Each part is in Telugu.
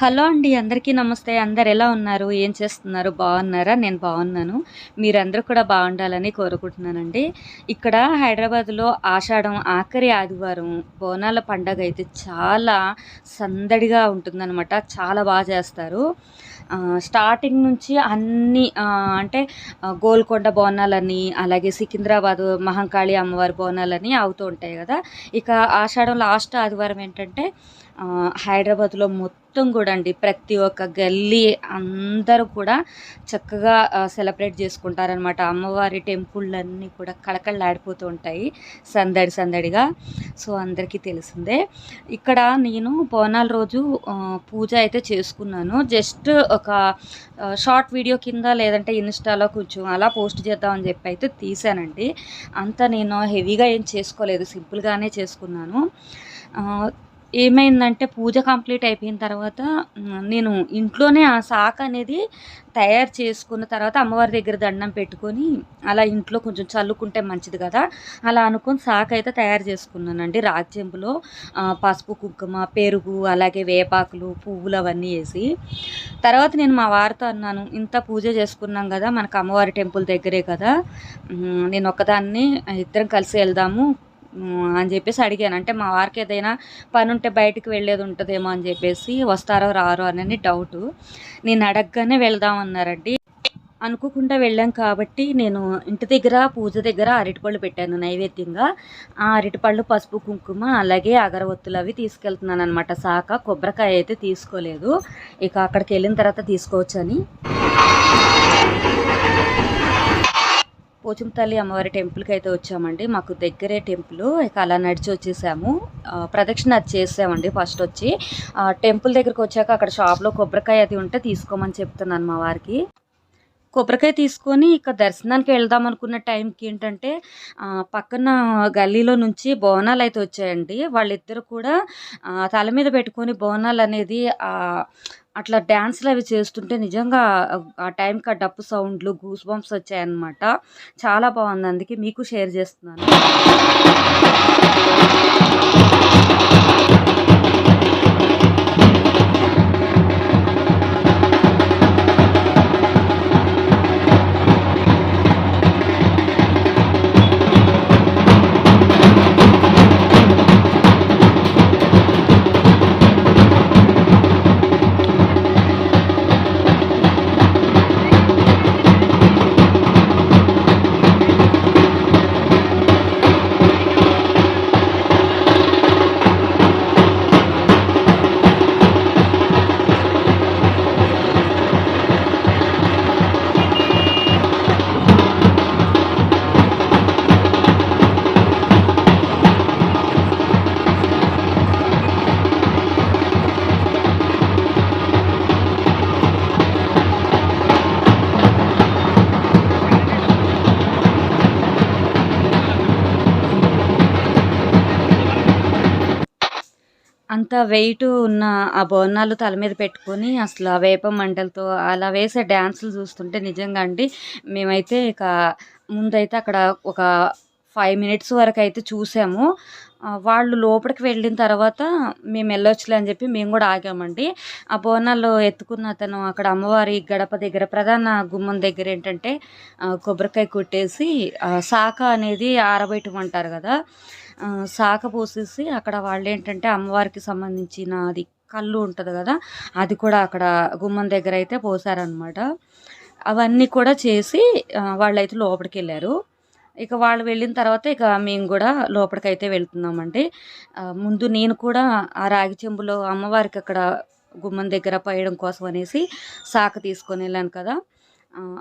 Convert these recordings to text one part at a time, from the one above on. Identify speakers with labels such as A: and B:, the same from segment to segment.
A: హలో అండి అందరికీ నమస్తే. అందరు ఎలా ఉన్నారు? ఏం చేస్తున్నారు? బాగున్నారా? నేను బాగున్నాను. మీరందరూ కూడా బాగుండాలని కోరుకుంటున్నానండి. ఇక్కడ హైదరాబాద్లో ఆషాఢం ఆఖరి ఆదివారం బోనాల పండగ అయితే చాలా సందడిగా ఉంటుందన్నమాట. చాలా బాగా చేస్తారు. స్టార్టింగ్ నుంచి అన్ని అంటే గోల్కొండ బోనాలని అలాగే సికింద్రాబాద్ మహంకాళి అమ్మవారి బోనాలని అవుతూ ఉంటాయి కదా. ఇక ఆషాఢం లాస్ట్ ఆదివారం ఏంటంటే హైదరాబాద్లో మొత్తం మొత్తం కూడా అండి. ప్రతి ఒక్క గల్లీ అందరూ కూడా చక్కగా సెలబ్రేట్ చేసుకుంటారనమాట అమ్మవారి టెంపుళ్ళన్నీ కూడా కళకళలాడిపోతూ ఉంటాయి సందడి సందడిగా. సో అందరికీ తెలిసిందే. ఇక్కడ నేను బోనాల రోజు పూజ అయితే చేసుకున్నాను. జస్ట్ ఒక షార్ట్ వీడియో కింద లేదంటే ఇన్స్టాలో కొంచెం అలా పోస్ట్ చేద్దామని చెప్పి అయితే తీసానండి అంత నేను హెవీగా ఏం చేసుకోలేదు. సింపుల్గానే చేసుకున్నాను. ఏమైందంటే పూజ కంప్లీట్ అయిపోయిన తర్వాత నేను ఇంట్లోనే ఆ శాఖ అనేది తయారు చేసుకున్న తర్వాత అమ్మవారి దగ్గర దండం పెట్టుకొని అలా ఇంట్లో కొంచెం చల్లుకుంటే మంచిది కదా అలా అనుకుని శాఖ అయితే తయారు చేసుకున్నానండి. రాజ్యంబులో పసుపు కుంకుమ పెరుగు అలాగే వేపాకులు పువ్వులు అవన్నీ వేసి. తర్వాత నేను మా వారితో అన్నాను ఇంత పూజ చేసుకున్నాం కదా మనకు అమ్మవారి టెంపుల్ దగ్గరే కదా నేను ఒకదాన్ని ఇద్దరం కలిసి వెళ్దాము అని చెప్పేసి అడిగాను. అంటే మా వారికి ఏదైనా పని ఉంటే బయటకు వెళ్ళేది ఉంటుందేమో అని చెప్పేసి వస్తారో రారో అని డౌట్ నేను అడగగానే వెళ్దాం అన్నారండి. అనుకోకుండా వెళ్ళాం కాబట్టి నేను ఇంటి దగ్గర పూజ దగ్గర అరటిపళ్ళు పెట్టాను నైవేద్యంగా. ఆ అరటిపళ్ళు పసుపు కుంకుమ అలాగే అగరవత్తులు అవి తీసుకెళ్తున్నాను అనమాట సాక కొబ్బరికాయ అయితే తీసుకోలేదు. ఇక అక్కడికి వెళ్ళిన తర్వాత తీసుకోవచ్చని. పోచంతల్లి అమ్మవారి టెంపుల్కి అయితే వచ్చామండి. మాకు దగ్గరే టెంపుల్. ఇక అలా నడిచి వచ్చేసాము. ప్రదక్షిణ అది చేసామండి ఫస్ట్ వచ్చి. టెంపుల్ దగ్గరకు వచ్చాక అక్కడ షాప్లో కొబ్బరికాయ అది ఉంటే తీసుకోమని చెప్తున్నాను మా వారికి. కొబ్బరికాయ తీసుకొని ఇక దర్శనానికి వెళ్దాం అనుకున్న టైంకి ఏంటంటే పక్కన గల్లీలో నుంచి బోనాలు అయితే వచ్చాయండి. వాళ్ళిద్దరు కూడా తల మీద పెట్టుకొని బోనాలు అనేది అట్లా డ్యాన్స్లు అవి చేస్తుంటే నిజంగా ఆ టైంకి ఆ డప్పు సౌండ్లు గూస్ బంప్స్ వచ్చాయన్నమాట. చాలా బాగుంది. అందుకే మీకు షేర్ చేస్తున్నాను. అంత వెయిట్ ఉన్న ఆ బోనాలు తల మీద పెట్టుకొని అసలు ఆ వేప మంటలతో అలా వేసే డ్యాన్సులు చూస్తుంటే నిజంగా అండి మేమైతే ఇక ముందైతే అక్కడ ఒక ఫైవ్ మినిట్స్ వరకు అయితే చూసాము. వాళ్ళు లోపలికి వెళ్ళిన తర్వాత మేము వెళ్ళొచ్చులే అని చెప్పి మేము కూడా ఆగామండి. ఆ బోనాలు ఎత్తుకున్న అతను అక్కడ అమ్మవారి గడప దగ్గర ప్రధాన గుమ్మం దగ్గర ఏంటంటే కొబ్బరికాయ కొట్టేసి శాఖ అనేది ఆరబెట్టమంటారు కదా శాఖ పోసేసి అక్కడ వాళ్ళు ఏంటంటే అమ్మవారికి సంబంధించిన అది కళ్ళు ఉంటుంది కదా అది కూడా అక్కడ గుమ్మం దగ్గర అయితే పోసారనమాట అవన్నీ కూడా చేసి వాళ్ళైతే లోపలికి వెళ్ళారు ఇక వాళ్ళు వెళ్ళిన తర్వాత ఇక మేము కూడా లోపలికైతే వెళ్తున్నామండి. ముందు నేను కూడా ఆ రాగి చెంబులో అమ్మవారికి అక్కడ గుమ్మం దగ్గర పోయడం కోసం అనేసి శాఖ తీసుకొని వెళ్ళాను కదా.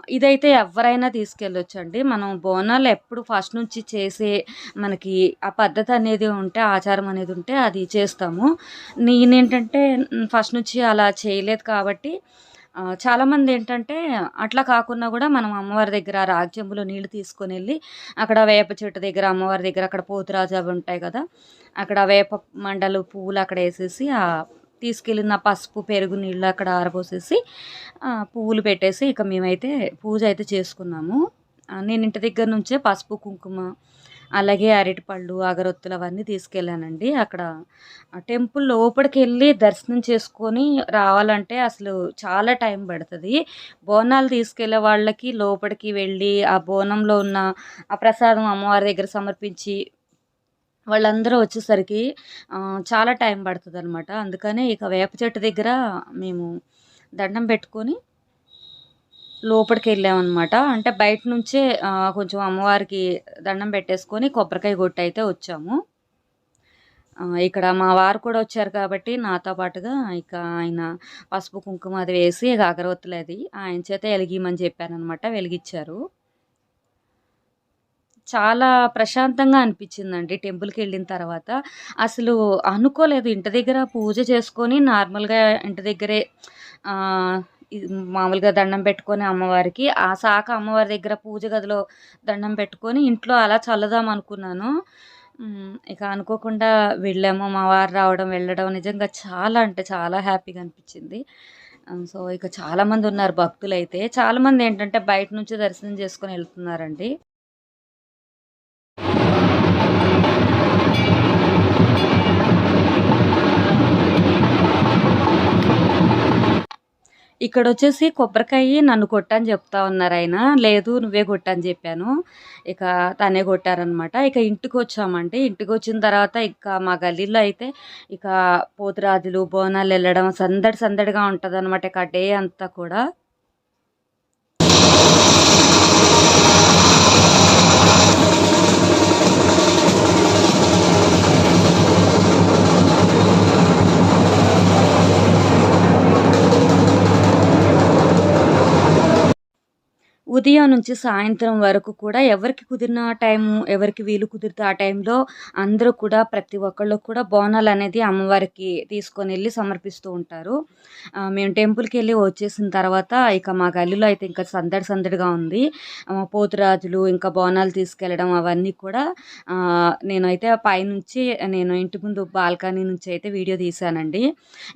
A: ఇదైతే ఎవరైనా తీసుకెళ్ళొచ్చు అండి మనం బోనాలు ఎప్పుడు ఫస్ట్ నుంచి చేసే మనకి ఆ పద్ధతి అనేది ఉంటే ఆచారం అనేది ఉంటే అది చేస్తాము. నేనేంటంటే ఫస్ట్ నుంచి అలా చేయలేదు కాబట్టి చాలామంది ఏంటంటే అట్లా కాకుండా కూడా మనం అమ్మవారి దగ్గర రాజ్యంలో నీళ్ళు తీసుకొని వెళ్ళి అక్కడ వేప చెట్టు దగ్గర అమ్మవారి దగ్గర అక్కడ పోతురాజు అవి ఉంటాయి కదా అక్కడ వేప మండలు పువ్వులు అక్కడ వేసేసి ఆ తీసుకెళ్ళిన పసుపు పెరుగు నీళ్ళు అక్కడ ఆరబోసేసి పువ్వులు పెట్టేసి ఇక మేమైతే పూజ అయితే చేసుకున్నాము. నేను ఇంటి దగ్గర నుంచే పసుపు కుంకుమ అలాగే అరటిపళ్ళు అగరొత్తులు అవన్నీ తీసుకెళ్ళానండి. అక్కడ టెంపుల్ లోపలికి వెళ్ళి దర్శనం చేసుకొని రావాలంటే అసలు చాలా టైం పడుతుంది. బోనాలు తీసుకెళ్ళే వాళ్ళకి లోపలికి వెళ్ళి ఆ బోనంలో ఉన్న ఆ ప్రసాదం అమ్మవారి దగ్గర సమర్పించి వాళ్ళందరూ వచ్చేసరికి చాలా టైం పడుతుంది అనమాట అందుకనే ఇక వేప చెట్టు దగ్గర మేము దండం పెట్టుకొని లోపలికి వెళ్ళామన్నమాట. అంటే బయట నుంచే కొంచెం అమ్మవారికి దండం పెట్టేసుకొని కొబ్బరికాయ కొట్టి అయితే వచ్చాము. ఇక్కడ మా వారు కూడా వచ్చారు కాబట్టి నాతో పాటుగా ఇక ఆయన పసుపు కుంకుమ అది వేసి ఇక అగరవత్తులు అది ఆయన చేత వెలిగిమని చెప్పానమాట వెలిగించారు చాలా ప్రశాంతంగా అనిపించిందండి టెంపుల్కి వెళ్ళిన తర్వాత. అసలు అనుకోలేదు ఇంటి దగ్గర పూజ చేసుకొని నార్మల్గా ఇంటి దగ్గరే మామూలుగా దండం పెట్టుకొని అమ్మవారికి ఆ శాఖ అమ్మవారి దగ్గర పూజ గదిలో దండం పెట్టుకొని ఇంట్లో అలా చల్లుదాం అనుకున్నాను. ఇక అనుకోకుండా వెళ్ళాము. మా వారు రావడం వెళ్ళడం నిజంగా చాలా అంటే చాలా హ్యాపీగా అనిపించింది. సో ఇక చాలామంది ఉన్నారు భక్తులు అయితే చాలామంది ఏంటంటే బయట నుంచి దర్శనం చేసుకొని వెళ్తున్నారండి. ఇక్కడ వచ్చేసి కొబ్బరికాయ నన్ను కొట్టని చెప్తా ఉన్నారు ఆయన. లేదు నువ్వే కొట్టని చెప్పాను. ఇక తనే కొట్టారనమాట ఇక ఇంటికి వచ్చామంటే ఇంటికి వచ్చిన తర్వాత ఇక మా గల్లీలో అయితే ఇక పోతురాజులు బోనాలు వెళ్ళడం సందడి సందడిగా ఉంటుంది అనమాట ఇక డే అంతా కూడా. ఉదయం నుంచి సాయంత్రం వరకు కూడా ఎవరికి కుదిరిన టైము ఎవరికి వీలు కుదిరితే ఆ టైంలో అందరూ కూడా ప్రతి ఒక్కళ్ళు కూడా బోనాలు అనేది అమ్మవారికి తీసుకొని వెళ్ళి సమర్పిస్తూ ఉంటారు. మేము టెంపుల్కి వెళ్ళి వచ్చేసిన తర్వాత ఇక మా గల్లీలో అయితే ఇంకా సందడి సందడిగా ఉంది. ఆ, పోతురాజులు ఇంకా బోనాలు తీసుకెళ్ళడం అవన్నీ కూడా నేనైతే పైనుంచి నేను ఇంటి ముందు బాల్కనీ నుంచి అయితే వీడియో తీశానండి.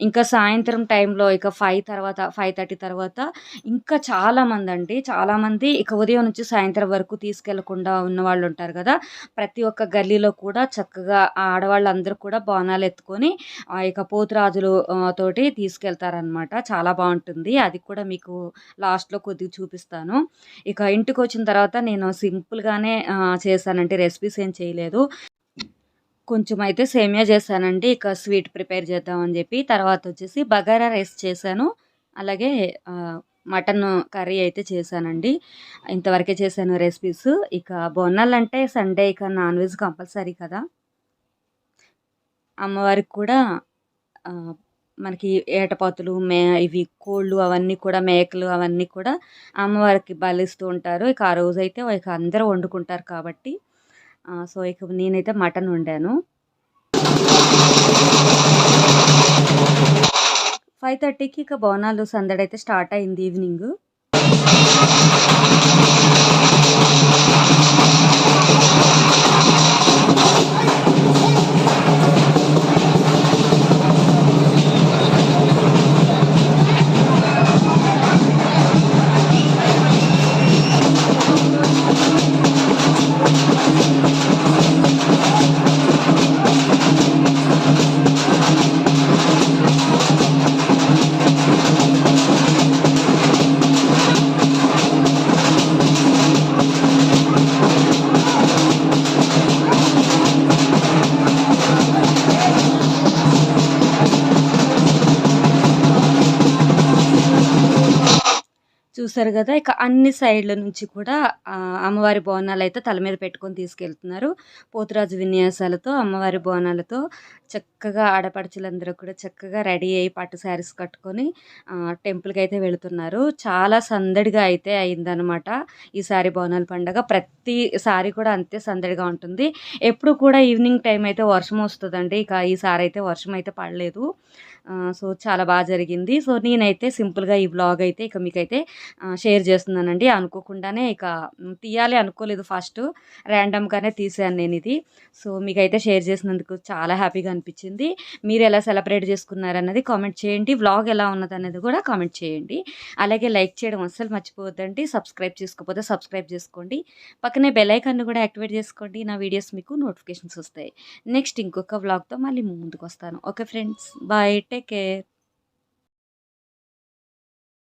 A: ఇంకా సాయంత్రం టైంలో ఇక ఫైవ్ తర్వాత ఫైవ్ థర్టీ తర్వాత ఇంకా చాలామంది అండి చాలామంది ఇక ఉదయం నుంచి సాయంత్రం వరకు తీసుకెళ్ళకుండా ఉన్న వాళ్ళు ఉంటారు కదా ప్రతి ఒక్క గల్లీలో కూడా చక్కగా ఆడవాళ్ళందరూ కూడా బోనాలు ఎత్తుకొని ఆ ఇక పోతురాజులు తోటి తీసుకెళ్తారనమాట చాలా బాగుంటుంది. అది కూడా మీకు లాస్ట్లో కొద్దిగా చూపిస్తాను. ఇక ఇంటికి వచ్చిన తర్వాత నేను సింపుల్గానే చేశానంటే రెసిపీస్ ఏం చేయలేదు. కొంచెం అయితే సేమియా చేశానండి. ఇక స్వీట్ ప్రిపేర్ చేద్దామని చెప్పి. తర్వాత వచ్చేసి బగారా రైస్ చేశాను. అలాగే మటన్ కర్రీ అయితే చేశానండి. ఇంతవరకే చేశాను రెసిపీస్ ఇక బోనాలు అంటే సండే ఇక నాన్ వెజ్ కంపల్సరీ కదా. అమ్మవారికి కూడా మనకి ఏటపాతులు మే ఇవి కోళ్ళు అవన్నీ కూడా మేకలు అవన్నీ కూడా అమ్మవారికి బలిస్తూ ఉంటారు. ఇక ఆ రోజు అయితే ఇక అందరూ వండుకుంటారు కాబట్టి సో ఇక నేనైతే మటన్ వండాను. ఫైవ్ థర్టీకి ఇక బోనాలు సందడి అయితే స్టార్ట్ అయింది ఈవినింగ్. చూసారు కదా ఇక అన్ని సైడ్ల నుంచి కూడా అమ్మవారి బోనాలు అయితే తల మీద పెట్టుకొని తీసుకెళ్తున్నారు. పోతురాజు విన్యాసాలతో అమ్మవారి బోనాలతో చక్కగా ఆడపడుచులందరూ కూడా చక్కగా రెడీ అయ్యి పట్టు శారీస్ కట్టుకొని టెంపుల్కి అయితే వెళుతున్నారు. చాలా సందడిగా అయితే అయిందనమాట ఈసారి బోనాల పండగ. ప్రతిసారి కూడా అంతే సందడిగా ఉంటుంది. ఎప్పుడు కూడా ఈవినింగ్ టైం అయితే వర్షం వస్తుందండి. ఇక ఈసారి అయితే వర్షం అయితే పడలేదు. సో చాలా బాగా జరిగింది. సో నేనైతే సింపుల్గా ఈ బ్లాగ్ అయితే ఇక మీకైతే ఆ, షేర్ చేస్తున్నానండి. అనుకోకుండానే ఇక తీయాలి అనుకోలేదు ఫస్ట్. ర్యాండమ్గానే తీసాను నేను ఇది. సో మీకైతే షేర్ చేసినందుకు చాలా హ్యాపీగా అనిపించింది. మీరు ఎలా సెలబ్రేట్ చేసుకున్నారన్నది కామెంట్ చేయండి. వ్లాగ్ ఎలా ఉన్నది అనేది కూడా కామెంట్ చేయండి. అలాగే లైక్ చేయడం అస్సలు మర్చిపోవద్దండి. సబ్స్క్రైబ్ చేసుకోకపోతే సబ్స్క్రైబ్ చేసుకోండి. పక్కనే బెల్ ఐకాన్ కూడా యాక్టివేట్ చేసుకోండి. నా వీడియోస్ మీకు నోటిఫికేషన్స్ వస్తాయి. నెక్స్ట్ ఇంకొక వ్లాగ్తో మళ్ళీ ముందుకు వస్తాను. Okay friends bye take que